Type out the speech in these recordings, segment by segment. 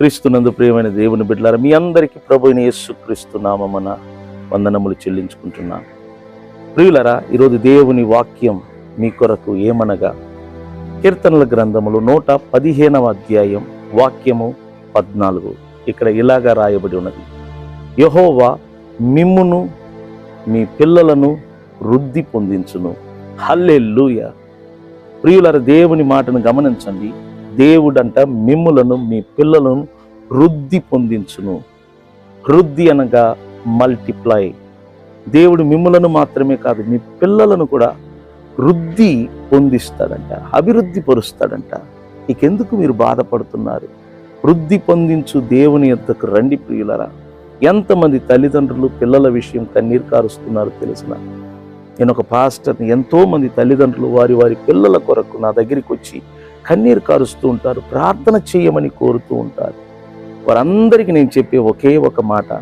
క్రీస్తునందు ప్రియమైన దేవుని బిడ్డలారా మీ అందరికీ ప్రభుని యేసు క్రీస్తు నామమున వందనములు చెల్లించుకుంటున్నాను. ప్రియులరా ఈరోజు దేవుని వాక్యం మీ కొరకు ఏమనగా కీర్తనల గ్రంథములు నూట పదిహేనవ అధ్యాయం వాక్యము పద్నాలుగు. ఇక్కడ ఇలాగా రాయబడి ఉన్నది. యహోవా మిమ్మును మీ పిల్లలను వృద్ధి పొందించును. హల్లెల్లుయ ప్రియులర దేవుని మాటను గమనించండి. దేవుడంట మిమ్ములను మీ పిల్లలను వృద్ధి పొందించును. వృద్ధి అనగా మల్టిప్లై దేవుడు మిమ్ములను మాత్రమే కాదు మీ పిల్లలను కూడా వృద్ధి పొందిస్తాడంట అభివృద్ధి పరుస్తాడంట. ఇకెందుకు మీరు బాధపడుతున్నారు? వృద్ధి పొందించు దేవుని యొద్దకు రండి ప్రియులరా. ఎంతమంది తల్లిదండ్రులు పిల్లల విషయం కన్నీరు కారుస్తున్నారు తెలిసిన నేను ఒక పాస్టర్ని ఎంతోమంది తల్లిదండ్రులు వారి వారి పిల్లల కొరకు నా దగ్గరికి వచ్చి కన్నీరు కారుస్తూ ఉంటారు ప్రార్థన చేయమని కోరుతూ ఉంటారు. వారందరికీ నేను చెప్పే ఒకే ఒక మాట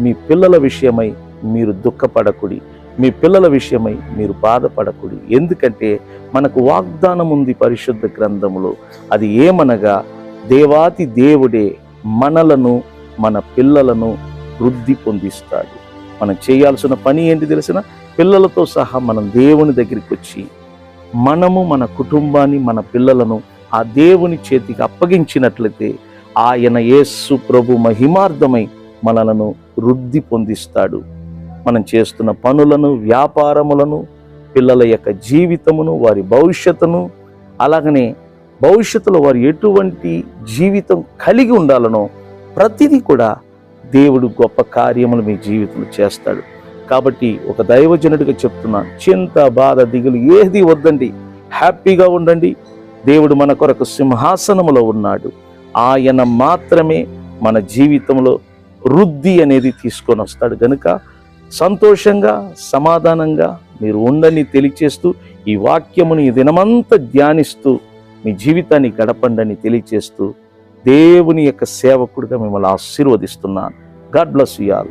మీ పిల్లల విషయమై మీరు దుఃఖపడకుడి మీ పిల్లల విషయమై మీరు బాధపడకుడి. ఎందుకంటే మనకు వాగ్దానం ఉంది పరిశుద్ధ గ్రంథములో అది ఏమనగా దేవాతి దేవుడే మనలను మన పిల్లలను వృద్ధి పొందిస్తాడు. మనం చేయాల్సిన పని ఏంటి తెలిసిన? పిల్లలతో సహా మనం దేవుని దగ్గరికి వచ్చి మనము మన కుటుంబాన్ని మన పిల్లలను ఆ దేవుని చేతికి అప్పగించినట్లయితే ఆయన యేసు ప్రభు మహిమార్థమై మనలను వృద్ధి పొందిస్తాడు. మనం చేస్తున్న పనులను వ్యాపారములను పిల్లల యొక్క జీవితమును వారి భవిష్యత్తును అలాగనే భవిష్యత్తులో వారు ఎటువంటి జీవితం కలిగి ఉండాలనో ప్రతిదీ కూడా దేవుడు గొప్ప కార్యములు మీ జీవితంలో చేస్తాడు. కాబట్టి ఒక దైవజనుడిగా చెప్తున్నా చింత బాధ దిగులు ఏది వద్దండి. హ్యాపీగా ఉండండి. దేవుడు మన కొరకు సింహాసనములో ఉన్నాడు. ఆయన మాత్రమే మన జీవితంలో వృద్ధి అనేది తీసుకొని వస్తాడు. కనుక సంతోషంగా సమాధానంగా మీరు ఉండని తెలియచేస్తూ ఈ వాక్యముని ఈ దినమంతా ధ్యానిస్తూ మీ జీవితాన్ని గడపండని తెలియచేస్తూ దేవుని యొక్క సేవకుడిగా మిమ్మల్ని ఆశీర్వదిస్తున్నాను. God bless you all.